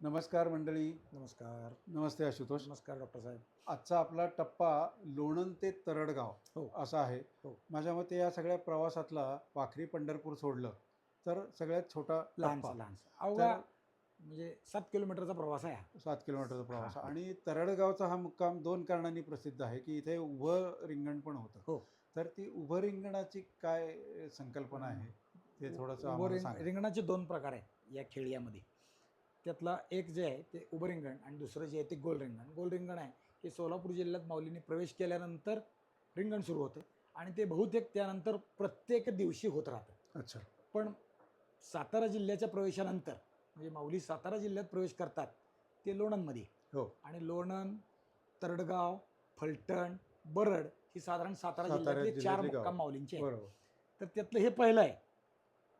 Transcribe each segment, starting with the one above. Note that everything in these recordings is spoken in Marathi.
नमस्कार मंडळी नमस्कार नमस्ते आशुतोष नमस्कार डॉक्टर साहेब आजचा आपला टप्पा लोणंद ते तरडगाव हो. असा आहे हो. माझ्या मते या सगळ्या प्रवासातला वाखरी पंढरपूर सोडलं तर सगळ्यात छोटा लहानसा टप्पा लहानसा अवघा तर म्हणजे सात किलोमीटरचा प्रवास आहे हा. सात किलोमीटरचा प्रवास हा. आणि तरडगावचा हा मुक्काम दोन कारणांनी प्रसिद्ध आहे की इथे उभं रिंगण पण होतं हो. तर ती उभं रिंगणाची काय संकल्पना आहे ते थोडंसं उभं आम्हाला रिंग- सांगा. रिंगणाचे दोन प्रकार आहेत या खेळ्यामध्ये त्यातला एक जे आहे ते उभं रिंगण आणि दुसरं जे आहे ते गोल रिंगण गोल रिंगण आहे हे सोलापूर जिल्ह्यात माऊलीने प्रवेश केल्यानंतर रिंगण सुरू होतं आणि ते बहुतेक त्यानंतर प्रत्येक दिवशी होत राहतं. अच्छा. पण सातारा जिल्ह्याच्या प्रवेशानंतर म्हणजे माऊली सातारा जिल्ह्यात प्रवेश करतात ते लोणंदमध्ये. हो. आणि लोणंद तरडगाव फलटण बरड ही साधारण सातारा जिल्ह्यातले चार. मुक्काम माऊलींचे तर त्यातलं हे पहिलं आहे.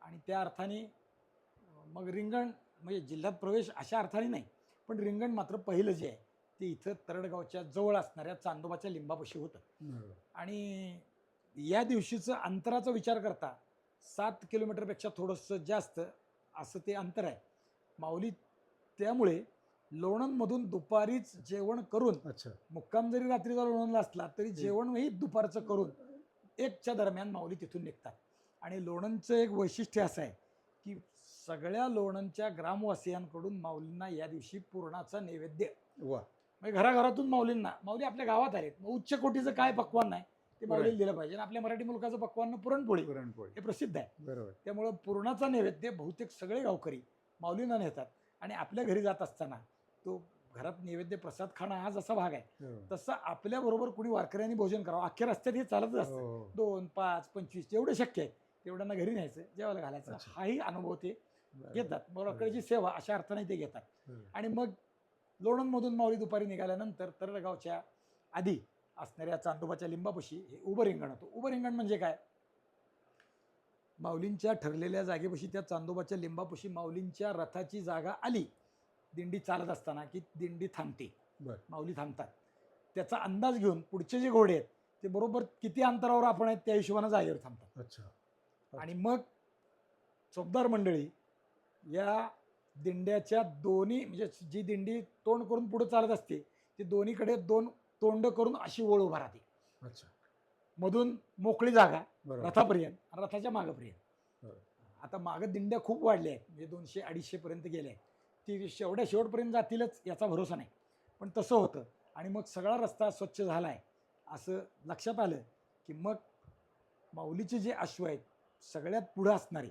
आणि त्या अर्थाने मग रिंगण म्हणजे जिल्ह्यात प्रवेश अशा अर्थाने नाही पण रिंगण मात्र पहिलं जे आहे ते इथं तरडगावच्या जवळ असणाऱ्या चांदोबाच्या लिंबापाशी होतं. आणि या दिवशीचं अंतराचा विचार करता सात किलोमीटरपेक्षा थोडंसं जास्त असं ते अंतर आहे. माऊली त्यामुळे लोणंदमधून दुपारीच जेवण करून अच्छा. मुक्काम जरी रात्रीचा लोणंदला असला तरी जेवणही दुपारचं करून एकच्या दरम्यान माऊली तिथून निघतात. आणि लोणंदचं एक वैशिष्ट्य असं आहे की सगळ्या लोणंदच्या ग्रामवासियांकडून माऊलींना या दिवशी पूर्णाचा नैवेद्य. वा. म्हणजे घराघरातून माऊलींना. माऊली आपल्या गावात आलेत. मग उच्च कोटीचं काय पक्वान नाही ते माऊलीला दिलं पाहिजे. आणि आपल्या मराठी मुलकाचं पक्वान पुरणपोळी. पुरणपोळी. हे प्रसिद्ध आहे. बरोबर. त्यामुळं पुरणाचा नैवेद्य बहुतेक सगळे गावकरी माऊलींना नेतात. आणि आपल्या घरी जात असताना तो घरात नैवेद्य प्रसाद खाणं हा जसा भाग आहे बरोबर. तसं आपल्याबरोबर कुणी वारकऱ्यांनी भोजन करावं. अख्ख्या रस्त्यात हे चालतच असतं. हो. दोन पाच पंचवीस जेवढं शक्य आहे तेवढ्यांना घरी न्यायचं जेवायला घालायचं. हाही अनुभव ते. घेतात. वारकऱ्याची सेवा अशा अर्थाने ते घेतात. आणि मग लोणंदमधून माऊली दुपारी निघाल्यानंतर तरडगावच्या आधी असणाऱ्या चांदोबाच्या लिंबापाशी हे उभं रिंगण होतं. उभं रिंगण म्हणजे काय? माऊलींच्या ठरलेल्या जागेपाशी त्या चांदोबाच्या लिंबापाशी माऊलींच्या रथाची जागा आली. दिंडी चालत असताना की दिंडी थांबते. माऊली थांबतात. त्याचा अंदाज घेऊन पुढचे जे घोडे आहेत ते बरोबर किती अंतरावर आपण आहेत त्या हिशोबानं जागेवर थांबतात. अच्छा. आणि मग चोपदार मंडळी या दिंड्याच्या दोन्ही म्हणजे जी दिंडी तोंड करून पुढे चालत असते ती दोन्हीकडे दोन तोंड करून अशी ओळ उभा राहते. अच्छा. मधून मोकळी जागा रथापर्यंत आणि रथाच्या मागपर्यंत. आता मागं दिंड्या खूप वाढल्या आहेत म्हणजे दोनशे अडीचशे पर्यंत गेल्या आहेत. ती शेवट्या शेवटपर्यंत जातीलच याचा भरोसा नाही. पण तसं होतं आणि मग सगळा रस्ता स्वच्छ झाला आहे असं लक्षात आलं की मग माऊलीचे जे अश्व आहेत सगळ्यात पुढं असणारे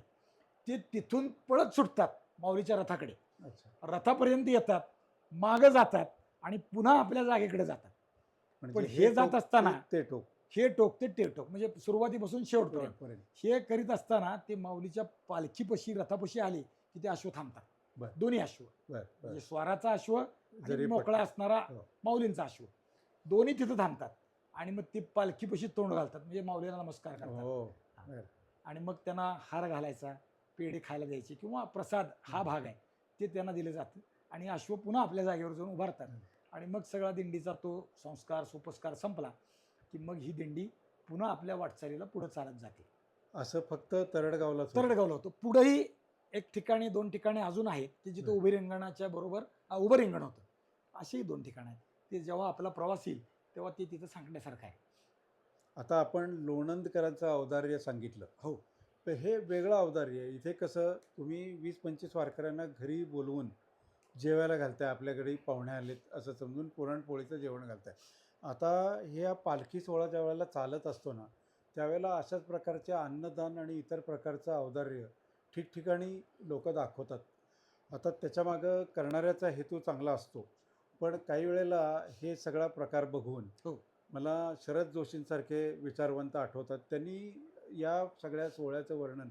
ते तिथून पळत सुटतात माऊलीच्या रथाकडे. अच्छा. रथापर्यंत येतात मागं जातात आणि पुन्हा आपल्या जागेकडे जातात. म्हणजे पण हे जात असताना- ते टोक. हे टोक ते ते टोक. म्हणजे सुरुवातीपासून शेवटपर्यंत. टोकपर्यंत. हे करीत असताना ते माऊलीच्या पालखीपाशी रथापाशी आले की ते अश्व थांबतात. बर. दोन्ही अश्व. म्हणजे स्वाराचा अश्व मोकळा असणारा हो. माऊलींचा अश्व. दोन्ही तिथं थांबतात आणि मग ते पालखीपाशी तोंड घालतात. म्हणजे माऊलीला नमस्कार करतात. हो. आणि मग त्यांना हार घालायचा. पेढे खायला द्यायचे किंवा प्रसाद हा भाग आहे ते त्यांना दिलं जातं. आणि अश्व पुन्हा आपल्या जागेवर जाऊन उभारतात. आणि मग सगळा दिंडीचा तो संस्कार सुपस्कार संपला की मग ही दिंडी पुन्हा आपल्या वाटचालीला पुढे चालत जाते. असं फक्त तरडगावला तरडगावला होतं. पुढेही एक ठिकाणी दोन ठिकाणी अजून आहेत की जिथं. उभे रिंगणाच्या बरोबर उभं रिंगण होतं. असेही दोन ठिकाणं आहेत. ते जेव्हा आपला प्रवास येईल तेव्हा ते तिथं सांगण्यासारखं आहे. आता आपण लोणंदकरांचं औदार्य सांगितलं. हो. तर हे वेगळं औदार्य आहे. इथे कसं तुम्ही वीस पंचवीस वारकऱ्यांना घरी बोलवून जेवायला घालताय आपल्याकडे पाहुणे आलेत असं समजून पुरणपोळीचं जेवण घालताय. आता ह्या पालखी सोहळा ज्या वेळेला चालत असतो ना त्यावेळेला अशाच प्रकारचे अन्नदान आणि इतर प्रकारचं औदार्य ठिकठिकाणी लोक दाखवतात. आता त्याच्यामागं करणाऱ्याचा हेतू चांगला असतो. पण काही वेळेला हे सगळा प्रकार बघून हो. मला शरद जोशींसारखे विचारवंत आठवतात. त्यांनी या सगळ्या सोहळ्याचं वर्णन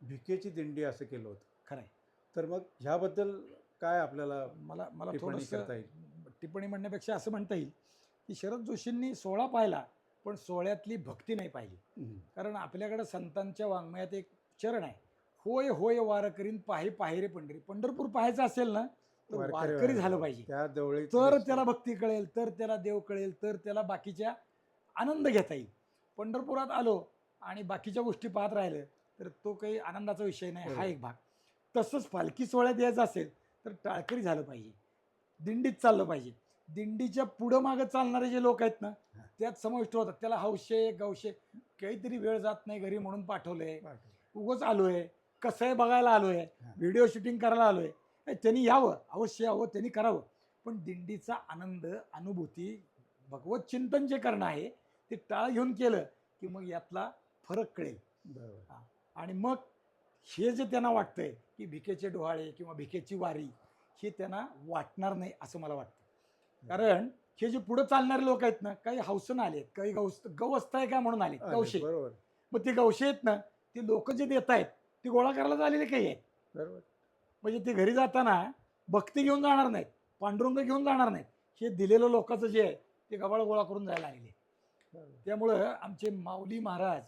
भिकेची दिंडी असं केलं होतं. खरं आहे तर मग ह्याबद्दल काय आपल्याला मला मला टिप्पणी करता येईल? टिप्पणी म्हणण्यापेक्षा असं म्हणता येईल की शरद जोशींनी सोहळा पाहिला पण सोहळ्यातली भक्ती नाही पाहिली. कारण आपल्याकडं संतांच्या वाङ्मयात एक चरण आहे. होय होय वार करीन पाहे पाहे रे पंढरी. पंढरपूर पाहायचं असेल ना तर वारकरी झालं पाहिजे. त्या तर त्याला भक्ती कळेल तर त्याला देव कळेल तर त्याला बाकीच्या आनंद घेता येईल. पंढरपुरात आलो आणि बाकीच्या गोष्टी पाहत राहिलं तर तो काही आनंदाचा विषय नाही हा बरोबर. एक भाग. तसंच पालखी सोहळ्यात यायचं असेल तर टाळकरी झालं पाहिजे. दिंडीत चाललं पाहिजे. दिंडीच्या पुढं मागं चालणारे जे लोक आहेत ना हा. त्यात समाविष्ट होतात. त्याला हौशे गौशे काहीतरी वेळ जात नाही घरी म्हणून पाठवलंय. उगच आलोय कसं आहे बघायला आलोय हा. व्हिडिओ शूटिंग करायला आलोय. त्यांनी यावं अवश्य यावं त्यांनी करावं. पण दिंडीचा आनंद अनुभूती भगवत चिंतन जे करणं आहे ते टाळ घेऊन केलं की मग यातला फरक कळेल. बरोबर. आणि मग हे जे त्यांना वाटतंय की भिकेचे डोहाळे किंवा भिकेची वारी हे त्यांना वाटणार नाही असं मला वाटतं. कारण हे जे पुढे चालणारे लोक आहेत ना काही हौसन आले काही गौस गवस्त आहे का म्हणून आले गौशे बरोबर. मग ते गौशे आहेत ना ते लोक जे देत आहेत ते गोळा करायला आलेले काही आहेत? बरोबर. म्हणजे ते घरी जाताना भक्ती घेऊन जाणार नाहीत पांडुरंग घेऊन जाणार नाहीत. हे दिलेलं लोकांचं जे आहे ते गबाळ गोळा करून जायला आलेले बरोबर. त्यामुळं आमचे माऊली महाराज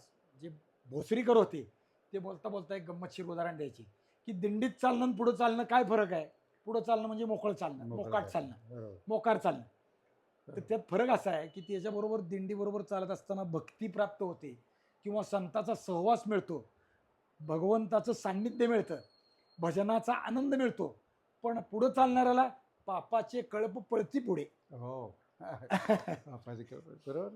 भोसरीकर होते. ते बोलता बोलता एक गंमतशीर उदाहरण द्यायचे. की दिंडीत चालणं आणि पुढं चालणं काय फरक आहे? पुढं चालणं म्हणजे मोकळं चालणं मोकाट चालणं. मोकार चालणं. तर. त्यात फरक असा आहे की त्याच्याबरोबर दिंडीबरोबर चालत असताना भक्ती प्राप्त होते किंवा संताचा सहवास मिळतो. भगवंताचं सान्निध्य मिळतं. भजनाचा आनंद मिळतो. पण पुढं चालणाऱ्याला पापाचे कळप पळती पुढे. हो. बापाचे कळप. बरोबर.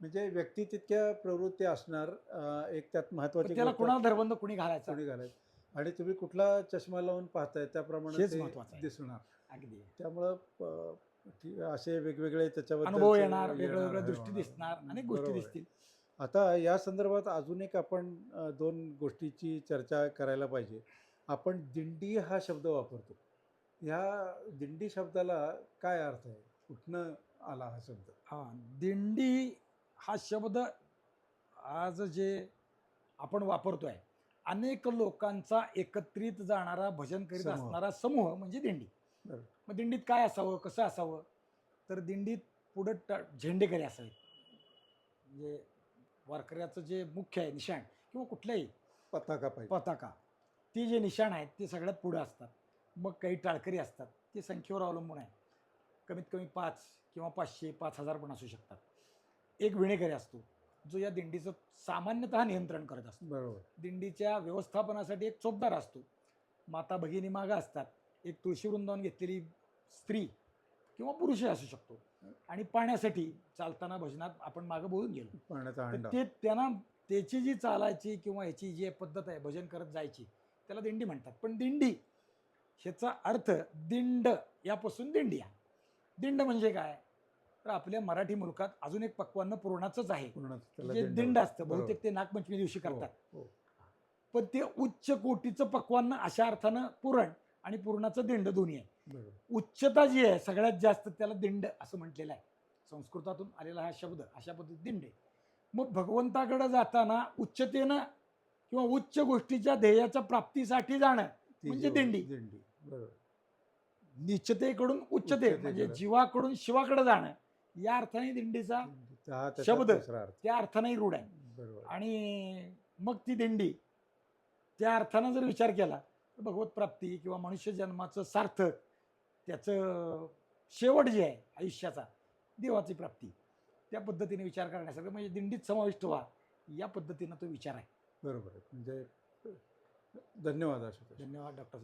म्हणजे व्यक्ती तितक्या प्रवृत्ती असणार अं, एक त्यात पण महत्वाची त्याला गोष्ट कुणाला कुणी घालायचा? कोणी घालायचं? आणि तुम्ही कुठला चष्मा लावून पाहताय त्याप्रमाणे हेच ते महत्वाचं आहे. दिसणार. अगदी. त्यामुळं प- असे वेगवेगळे त्याच्याबद्दल अनुभव येणार वेगळ्या वेगळ्या दृष्टी दिसणार अनेक गोष्टी दिसतील. आता या संदर्भात अजून एक आपण अ, दोन गोष्टीची चर्चा करायला पाहिजे. आपण दिंडी हा शब्द वापरतो. ह्या दिंडी शब्दाला काय अर्थ आहे? कुठनं आला हा शब्द? हा दिंडी हा शब्द आज जे आपण वापरतोय अनेक लोकांचा एकत्रित जाणारा भजन करीत. असणारा समूह म्हणजे दिंडी. मग दिंडीत काय असावं कसं असावं? तर दिंडीत पुढं ट झेंडेकरी असावेत. म्हणजे वारकऱ्याचं जे मुख्य आहे निशाण किंवा कुठल्याही पताका पाहिजे. पताका ती जे निशाण आहेत ते सगळ्यात पुढं असतात. मग काही टाळकरी असतात ते संख्येवर अवलंबून आहे. कमीत कमी पाच किंवा पाचशे पाच हजार पण असू शकतात. एक विणेकरी असतो जो या दिंडीचं सामान्यतः नियंत्रण करत असतो. बरोबर. दिंडीच्या व्यवस्थापनासाठी एक चोपदार असतो. माता भगिनी मागं असतात. एक तुळशी वृंदावन घेतलेली स्त्री किंवा पुरुषही असू शकतो. आणि पाण्यासाठी चालताना भजनात आपण मागं बोलून गेलो. पाण्याचा तर हंडा ते त्यांना त्याची जी चालायची किंवा ह्याची जी पद्धत आहे भजन करत जायची त्याला दिंडी म्हणतात. पण दिंडी ह्याचा अर्थ दिंड यापासून दिंडी आहे. दिंड म्हणजे काय? तर आपल्या मराठी मुलकात अजून एक पक्वान्न पुरणाचंच आहे जे दिंड. असतं. बहुतेक ते नागपंचमी दिवशी हो, करतात हो. पण ते उच्च कोटीचं पक्वान्न अशा अर्थानं पुरण आणि पूर्णाचं दिंड दोन्ही आहे. उच्चता जी आहे सगळ्यात जास्त त्याला दिंड असं म्हटलेलं आहे संस्कृतातून आलेला हा शब्द अशा पद्धतीत दिंड आहे मग भगवंताकडे जाताना उच्चतेनं किंवा उच्च गोष्टीच्या ध्येयाच्या प्राप्तीसाठी जाणं म्हणजे दिंडी. दिंडी निश्चतेकडून उच्चते. म्हणजे जीवाकडून शिवाकडे जाणं या अर्थाने दिंडीचा. हा त्याचा शब्द. दुसरा अर्थ. त्या अर्थानेही रूढ आहे. बरोबर. आणि मग ती दिंडी त्या अर्थानं जर विचार केला तर भगवत प्राप्ती किंवा मनुष्य जन्माचं सार्थक त्याचं शेवट जे आहे आयुष्याचा देवाची प्राप्ती त्या पद्धतीने विचार करण्यासारखं म्हणजे दिंडीत समाविष्ट व्हा या पद्धतीनं तो विचार आहे. बरोबर आहे. म्हणजे धन्यवाद आशुतोष. धन्यवाद डॉक्टर